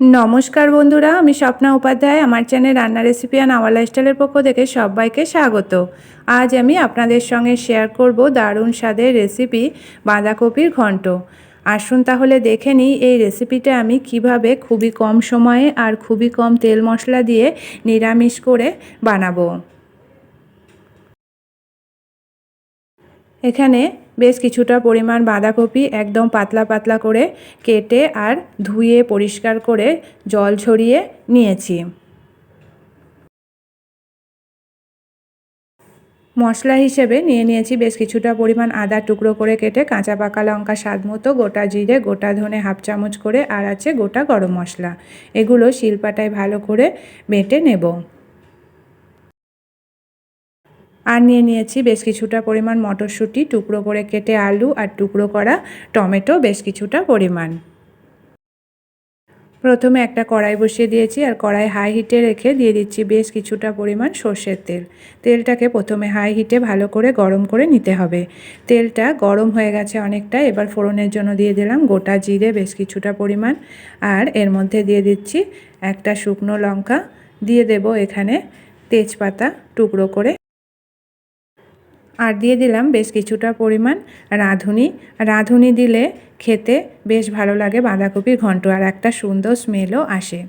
নমস্কার বন্ধুরা, আমি স্বপ্না উপাধ্যায়। আমার চ্যানেল রান্না রেসিপি অ্যান্ড আওয়ার লাইফস্টাইলের পক্ষ থেকে সবাইকে স্বাগত। আজ আমি আপনাদের সঙ্গে শেয়ার করব দারুণ স্বাদের রেসিপি বাঁধাকপির ঘণ্ট আসুন তাহলে দেখে নিই এই রেসিপিটা আমি কীভাবে খুবই কম সময়ে আর খুবই কম তেল মশলা দিয়ে নিরামিষ করে বানাবো। এখানে বেশ কিছুটা পরিমাণ বাঁধাকপি একদম পাতলা পাতলা করে কেটে আর ধুয়ে পরিষ্কার করে জল ছড়িয়ে নিয়েছি। মশলা হিসেবে নিয়ে নিয়েছি বেশ কিছুটা পরিমাণ আদা টুকরো করে কেটে কাঁচা পাকা লঙ্কা স্বাদ মতো, গোটা জিরে, গোটা ধনে হাফ চামচ করে, আর আছে গোটা গরম মশলা। এগুলো শিলপাটায় ভালো করে বেটে নেব। আর নিয়ে নিয়েছি বেশ কিছুটা পরিমাণ মটরশুঁটি, টুকরো করে কেটে আলু আর টুকরো করা টমেটো, বেশ কিছুটা পরিমাণ। প্রথমে একটা কড়াই বসিয়ে দিয়েছি আর কড়াই হাই হিটে রেখে দিয়ে দিচ্ছি বেশ কিছুটা পরিমাণ সর্ষের তেল। তেলটাকে প্রথমে হাই হিটে ভালো করে গরম করে নিতে হবে। তেলটা গরম হয়ে গেছে অনেকটা, এবার ফোড়নের জন্য দিয়ে দিলাম গোটা জিরে বেশ কিছুটা পরিমাণ আর এর মধ্যে দিয়ে দিচ্ছি একটা শুকনো লঙ্কা। দিয়ে দেব এখানে তেজপাতা টুকরো করে। আর দিয়ে দিলাম বেশ কিছুটা পরিমাণ রাঁধুনি। রাঁধুনি দিলে খেতে বেশ ভালো লাগে, বাঁধাকপির ঘন্ট আর একটা সুন্দর স্মেলও আসে।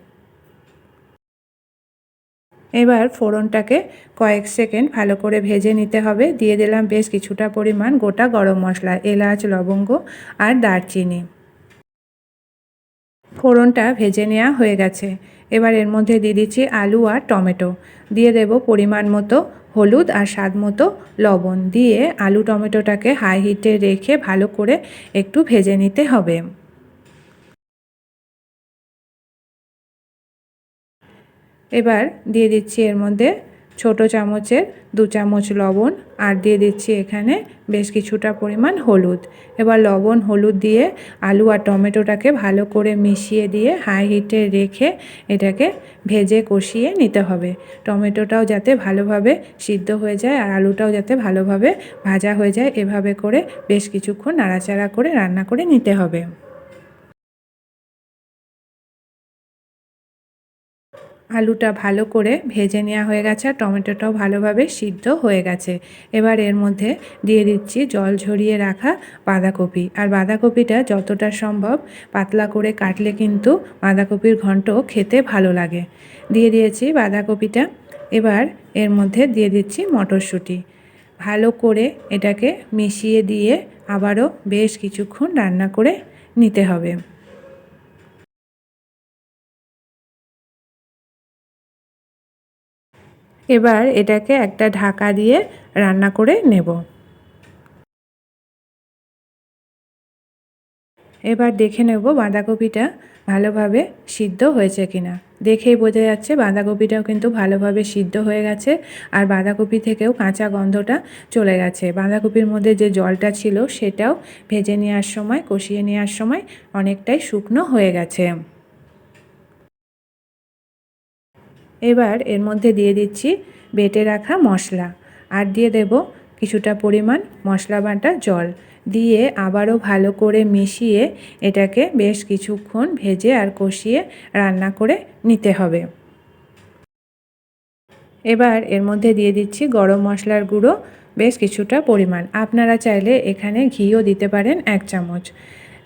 এবার ফোড়নটাকে কয়েক সেকেন্ড ভালো করে ভেজে নিতে হবে। দিয়ে দিলাম বেশ কিছুটা পরিমাণ গোটা গরম মশলা, এলাচ, লবঙ্গ আর দারচিনি। ফোড়নটা ভেজে নেওয়া হয়ে গেছে। এবার এর মধ্যে দিয়ে দিচ্ছি আলু আর টমেটো। দিয়ে দেব পরিমাণ মতো হলুদ আর স্বাদ মতো লবণ দিয়ে আলু টমেটোটাকে হাই হিটে রেখে ভালো করে একটু ভেজে নিতে হবে। এবার দিয়ে দিচ্ছি এর মধ্যে ছোট চামচের দু চামচ লবণ আর দিয়ে দিচ্ছি এখানে বেশ কিছুটা পরিমাণ হলুদ। এবার লবণ, হলুদ দিয়ে আলু আর টমেটোটাকে ভালো করে মিশিয়ে দিয়ে হাই হিটে রেখে এটাকে ভেজে কষিয়ে নিতে হবে। টমেটোটাও যাতে ভালোভাবে সিদ্ধ হয়ে যায় আর আলুটাও যাতে ভালোভাবে ভাজা হয়ে যায়, এভাবে করে বেশ কিছুক্ষণ নাড়াচাড়া করে রান্না করে নিতে হবে। আলুটা ভালো করে ভেজে নেওয়া হয়ে গেছে আর টমেটোটাও ভালোভাবে সিদ্ধ হয়ে গেছে। এবার এর মধ্যে দিয়ে দিচ্ছি জল ঝরিয়ে রাখা বাঁধাকপি। আর বাঁধাকপিটা যতটা সম্ভব পাতলা করে কাটলে কিন্তু বাঁধাকপির ঘন্ট খেতে ভালো লাগে। দিয়ে দিয়েছি বাঁধাকপিটা। এবার এর মধ্যে দিয়ে দিচ্ছি মটরশুঁটি। ভালো করে এটাকে মিশিয়ে দিয়ে আবারও বেশ কিছুক্ষণ রান্না করে নিতে হবে। এবার এটাকে একটা ঢাকা দিয়ে রান্না করে নেব। এবার দেখে নেব বাঁধাকপিটা ভালোভাবে সিদ্ধ হয়েছে কিনা। দেখেই বোঝা যাচ্ছে বাঁধাকপিটাও কিন্তু ভালোভাবে সিদ্ধ হয়ে গেছে আর বাঁধাকপি থেকেও কাঁচা গন্ধটা চলে গেছে। বাঁধাকপির মধ্যে যে জলটা ছিল সেটাও ভেজে নেওয়ার সময়, কষিয়ে নেওয়ার সময় অনেকটাই শুকনো হয়ে গেছে। এবার এর মধ্যে দিয়ে দিচ্ছি বেটে রাখা মশলা আর দিয়ে দেব কিছুটা পরিমাণ মশলা বাটা জল। দিয়ে আবারও ভালো করে মিশিয়ে এটাকে বেশ কিছুক্ষণ ভেজে আর কষিয়ে রান্না করে নিতে হবে। এবার এর মধ্যে দিয়ে দিচ্ছি গরম মশলার গুঁড়ো, বেশ কিছুটা পরিমাণ। আপনারা চাইলে এখানে ঘিও দিতে পারেন এক চামচ।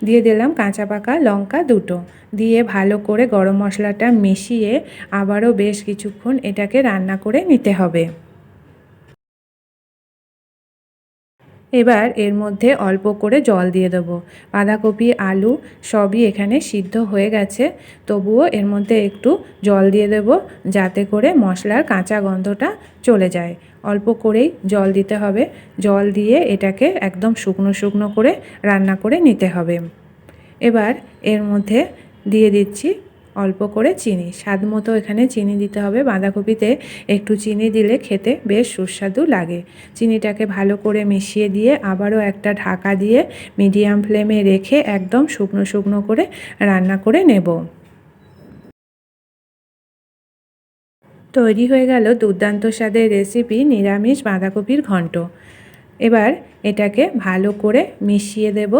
দিয়ে দিলাম কাঁচা পাকা লঙ্কা দুটো। দিয়ে ভালো করে গরম মশলাটা মিশিয়ে আবারও বেশ কিছুক্ষণ এটাকে রান্না করে নিতে হবে। এবার এর মধ্যে অল্প করে জল দিয়ে দেবো। বাঁধাকপি, আলু সবই এখানে সিদ্ধ হয়ে গেছে। তবুও এর মধ্যে একটু জল দিয়ে দেব যাতে করে মশলার কাঁচা গন্ধটা চলে যায়। অল্প করেই জল দিতে হবে। জল দিয়ে এটাকে একদম শুকনো শুকনো করে রান্না করে নিতে হবে। এবার এর মধ্যে দিয়ে দিচ্ছি অল্প করে চিনি। স্বাদ মতো এখানে চিনি দিতে হবে। বাঁধাকপিতে একটু চিনি দিলে খেতে বেশ সুস্বাদু লাগে। চিনিটাকে ভালো করে মিশিয়ে দিয়ে আবারও একটা ঢাকা দিয়ে মিডিয়াম ফ্লেমে রেখে একদম শুকনো শুকনো করে রান্না করে নেব। তৈরি হয়ে গেল দুর্দান্ত স্বাদের রেসিপি নিরামিষ বাঁধাকপির ঘন্ট। এবার এটাকে ভালো করে মিশিয়ে দেব।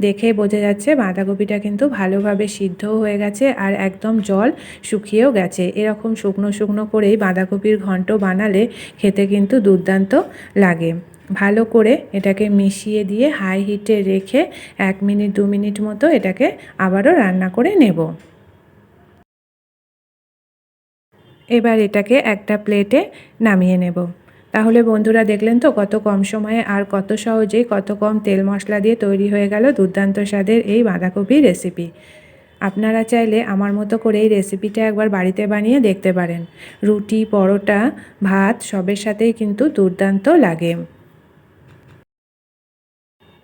দেখে বোঝা যাচ্ছে বাঁধাকপিটা কিন্তু ভালোভাবে সিদ্ধও হয়ে গেছে আর একদম জল শুকিয়েও গেছে। এরকম শুকনো শুকনো করেই বাঁধাকপির ঘন্ট বানালে খেতে কিন্তু দুর্দান্ত লাগে। ভালো করে এটাকে মিশিয়ে দিয়ে হাই হিটে রেখে এক মিনিট, দু মিনিট মতো এটাকে আবারও রান্না করে নেব। এবার এটাকে একটা প্লেটে নামিয়ে নেব। তাহলে বন্ধুরা দেখলেন তো কত কম সময়ে আর কত সহজে কত কম তেল মশলা দিয়ে তৈরি হয়ে গেল দুর্দান্ত স্বাদের এই বাঁধাকপির রেসিপি। আপনারা চাইলে আমার মতো করে এই রেসিপিটা একবার বাড়িতে বানিয়ে দেখতে পারেন। রুটি, পরোটা, ভাত সবের সাথেই কিন্তু দুর্দান্ত লাগে।